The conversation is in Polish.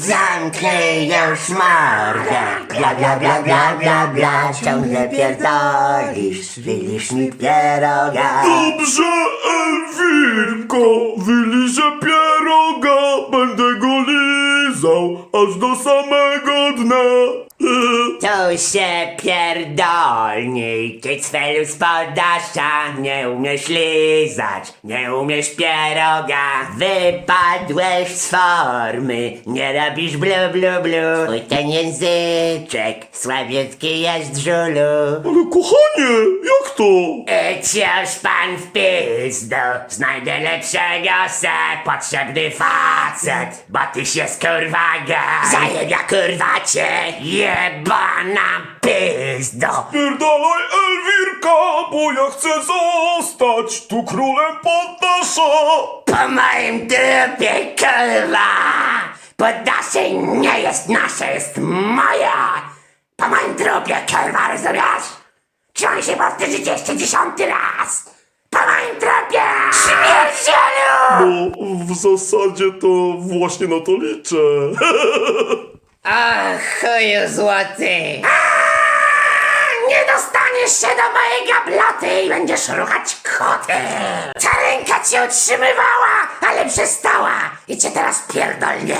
Zamknij już mordę. Bla, bla, bla, bla, bla, bla. Ciągle pierdolisz. Wylisz mi pieroga. Dobrze, Elwirko, wyliżę pieroga, będę go lizał, aż do samego dna. Tu się pierdolnij, ty cwelu z podasza Nie umiesz lizać, nie umiesz pieroga. Wypadłeś z formy, nie robisz blu blu blu. Twój ten języczek, słabiutki jest żulu. Ale kochanie, jak to? Idź już pan w pizdu, znajdę lepszego se. Potrzebny facet, bo ty się skurwa gaj. Zajebia kurwa cię, jebana pizdo. Pierdalaj Elwirka, bo ja chcę zostać tu królem poddasza. Po moim trupie kurwa, poddasze nie jest nasze, jest moja. Po moim trupie kurwa, rozumiesz? Czy on się powtórzy jeszcze dziesiąty raz? Po moim trupie! Śmiercielu! No, w zasadzie to właśnie na to liczę. Ach, chuju złoty! Nie dostaniesz się do mojej gabloty i będziesz ruchać koty! Ta ręka cię utrzymywała, ale przestała i cię teraz pierdolnie!